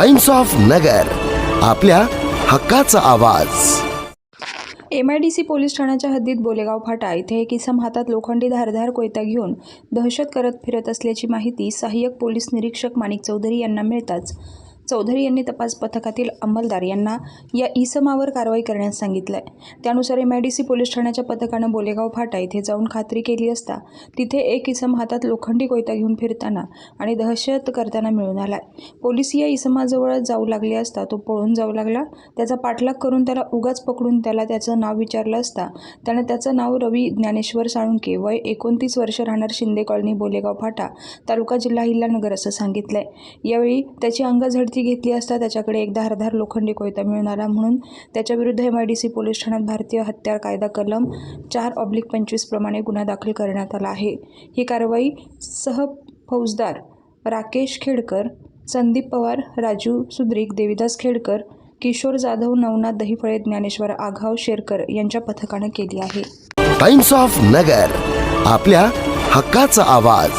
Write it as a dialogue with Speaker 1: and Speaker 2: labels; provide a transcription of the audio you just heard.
Speaker 1: Times of नगर आपल्या हक्काचा आवाज.
Speaker 2: M I D C police ठाण्याच्या हद्दीत बोलेगाव फाटा इथे एक इसम हातात लोखंडी धारधार कोयता घेऊन दहशत करत फिरत असल्याची माहिती सहाय्यक पोलीस निरीक्षक माणिक चौधरी यांना मिळताच चौधरी यांनी तपास पथकातील अंमलदार यांना या इसमावर कारवाई करण्यास सांगितलं आहे त्यानुसार M I D C police ठाण्याच्या पथकानं बोलेगाव फाटा इथे जाऊन खात्री केली असता तिथे एक इसम हातात लोखंडी कोयता घेऊन फिरताना आणि दहशत करताना मिळून आला पोलीस या इसमाजवळ जाऊ लागले असता तो पळून जाऊ लागला. त्याचा पाठलाग करून त्याला उगाच पकडून त्याला त्याचं नाव विचारलं असता त्यानं त्याचं नाव रवी ज्ञानेश्वर साळुंके वय एकोणतीस वर्ष राहणार शिंदे कॉलनी बोलेगाव फाटा तालुका जिल्हा हिल्लानगर असं सांगितलंय. यावेळी त्याची अंगझडती घेतली असता त्याच्याकडे एक धारधार लोखंडी कोयता मिळून आला म्हणून त्याच्याविरुद्ध M I D C police ठाण्यात भारतीय हत्यार कायदा कलम चार ऑब्लिक पंचवीस प्रमाणे गुन्हा दाखल करण्यात आला आहे. ही कारवाई सह फौजदार राकेश खेडकर संदीप पवार राजू सुद्रिक देविदास खेडकर किशोर जाधव नवनाथ दहिफळे ज्ञानेश्वर आघाव शेरकर यांच्या पथकानं केली आहे.
Speaker 1: टाइम्स ऑफ नगर आपल्या हक्काचा आवाज.